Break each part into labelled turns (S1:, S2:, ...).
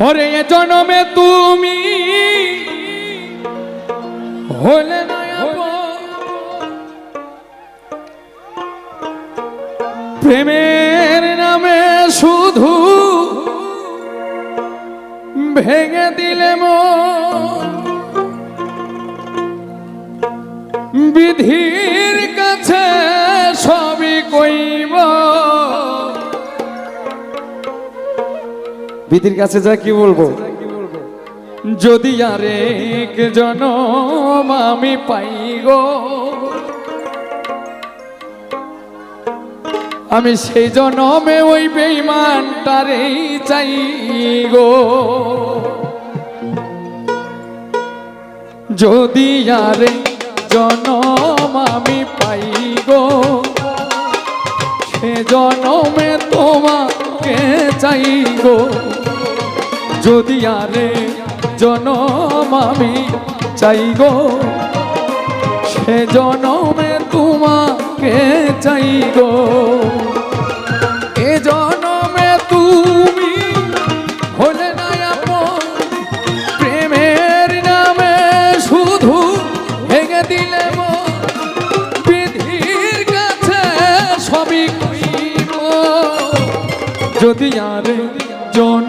S1: হরে জনমে তুমি। হলে প্রেমের নামে শুধু ভেঙে দিলে বিধির কাছে সবই কইব। বিধির কাছে যা কি বলব? যদি আরেক জনম আমি পাই গো, আমি সেই জনমে ওই বেইমানটারে চাই গো। যদি আরে জনম আমি পাই গো, সে জনমে তোমাকে চাই গো। যদি আরে জনম আমি চাই গো, সে জনমে তোমাকে চাই গো এ জনমে তুমি হলে না আপন প্রেমের নামে, শুধু ভেঙে দিলে। বিধির কাছে সবই কইব যদি আরে জন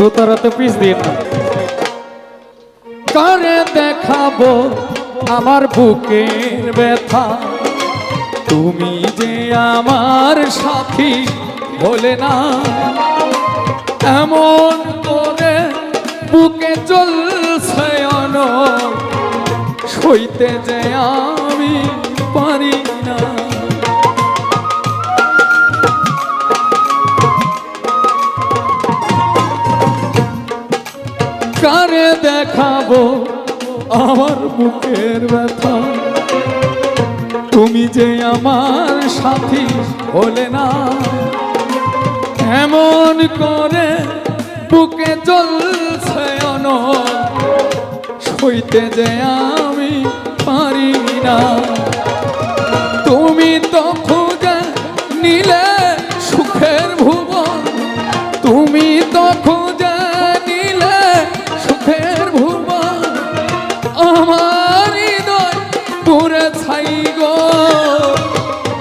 S1: দোতারাতে পিস কারে দেখাবো আমার বুকের ব্যথা। তুমি যে আমার সাথী বলে না। এমন করে বুকে চলছে অন সইতে যে আমি পারি দেখাবো আমার বুকের ব্যথা। তুমি যে আমার সাথী হলে না, এমন করে বুকে চলছে অন সইতে যে আমি পারি না। তুমি তো খুঁজে নিলে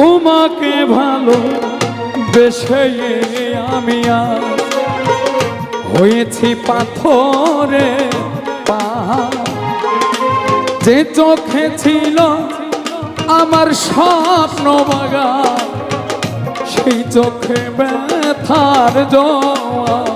S1: তোমাকে ভালো বেশে আমি আর হয়েছি পাথরে যে চোখে ছিল আমার স্বপ্ন বাগান, সেই চোখে ব্যথার জোয়া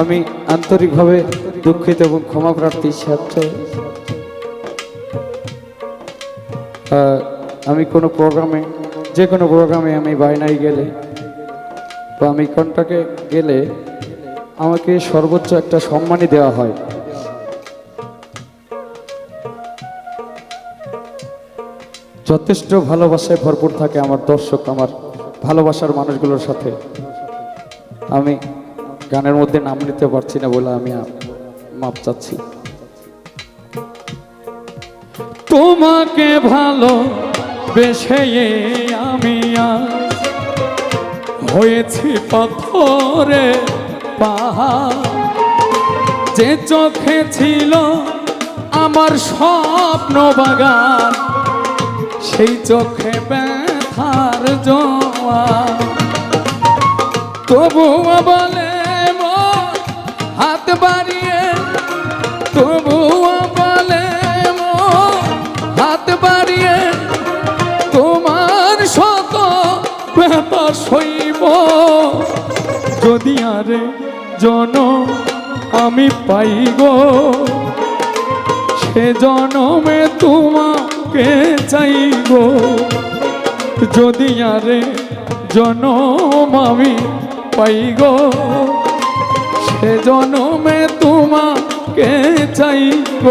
S1: আমি আন্তরিকভাবে দুঃখিত এবং ক্ষমা প্রার্থী ছাত্র আমি কোনো প্রোগ্রামে, যে কোনো প্রোগ্রামে আমি বাইনাই গেলে বা আমি কন্টাকে গেলে আমাকে সর্বোচ্চ একটা সম্মানই দেওয়া হয়। যথেষ্ট ভালোবাসায় ভরপুর থাকে আমার দর্শক, আমার ভালোবাসার মানুষগুলোর সাথে। আমি গানের মধ্যে নাম নিতে পারছি না বলে আমি মাপ চাচ্ছি। তোমাকে ভালো বেশে আমি হয়েছি পাথরে যে চোখে ছিল আমার স্বপ্ন বাগান, সেই চোখে ব্যথার জোয়া তবুও বলে বাড়িয়ে তবুও বলে হাত বাড়িয়ে তোমার শত ব্যথা সইব। যদি আরে জন আমি পাই সে জনমে তোমাকে চাইব। যদি আরে জনম আমি পাই সে জনমে তোমাকে চাইব।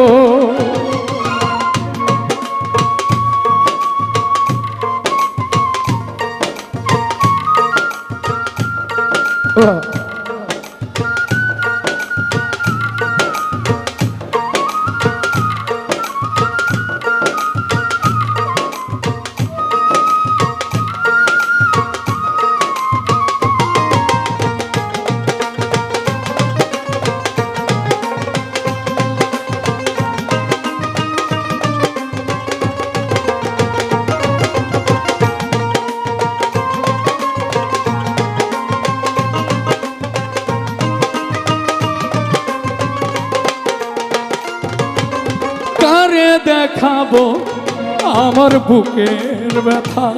S1: আমার বুকের ব্যথা।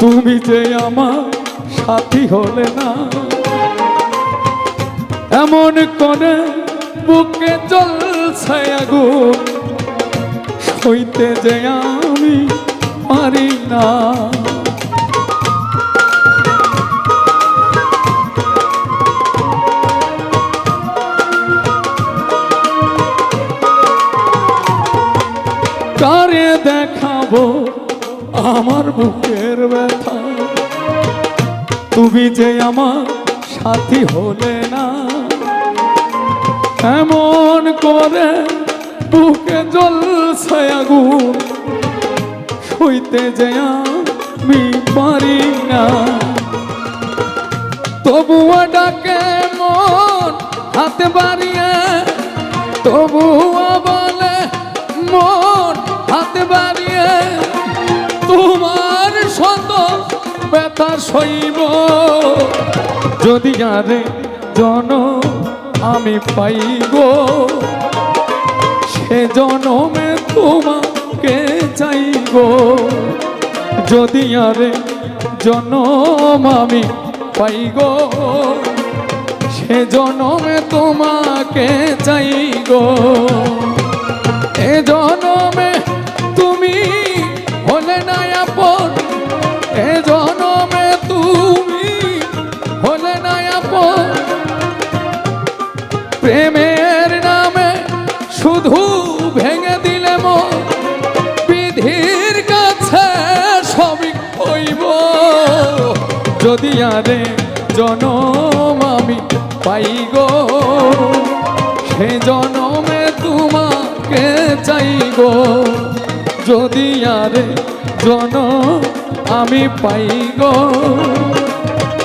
S1: তুমি যে আমার সাথী হলে না। এমন করে বুকে চলছে আগুন। সইতে যে আমি পারি না। আমার বুকের ব্যথা। তুমি যে আমার সাথী হলে না, এমন করে বুকে জ্বলছে আগুন। সইতে যে আমি পারি না, তবুও ডাকে মন যদি আরে জন, আমি পাইব। সে জনমে তোমাকে চাইব। যদি আরে জনম আমি পাই গো সে জনমে তোমাকে চাই গো এ জনমে হইব। যদি আরে জনম আমি পাই গো, সে জনমে তোমাকে চাই গো। যদি আরে জনম আমি পাই গো,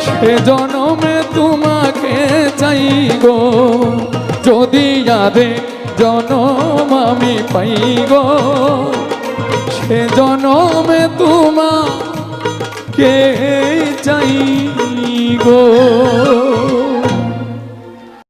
S1: সে জনমে তোমাকে চাই গো। যদি আরে জনম আমি পাই গো, সে জনমে তোমাকে চাই গো?